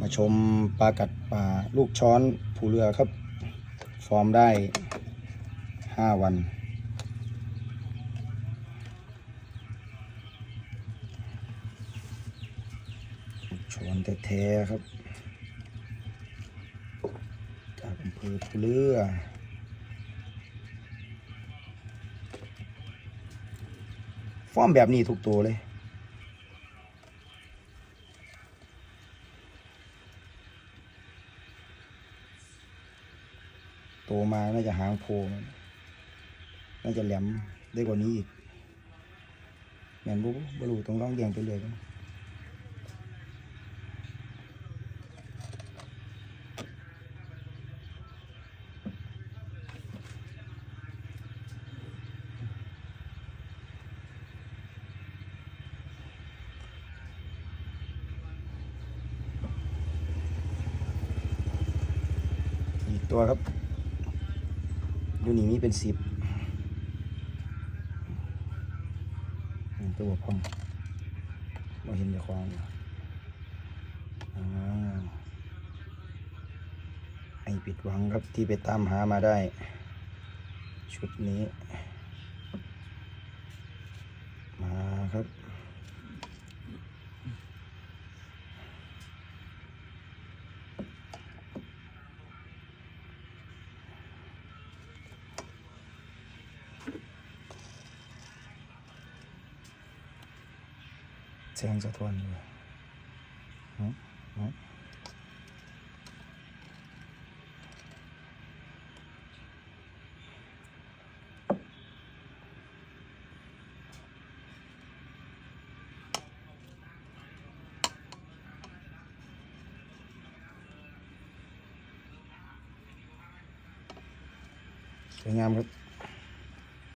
มาชมปลากัดป่าลูกช้อนผูเรือครับ ฟอร์มได้ห้าวัน ช้อนแท้ๆครับ จากอำเภอผูเรือฟอร์มแบบนี้ทุกตัวเลย โตมาน่าจะหางโพน่าจะแหลมได้กว่านี้อีกแมนบุบรูต้องร้องเรียงไปเลยกันอีกตัวครับ อยู่นี่มีเป็นสิบตัวพองมาเห็นจะควางอยู่อ่าให้ปิดหวังครับที่ไปตามหามาได้ ชุดนี้ มาครับ แสงสะท้อน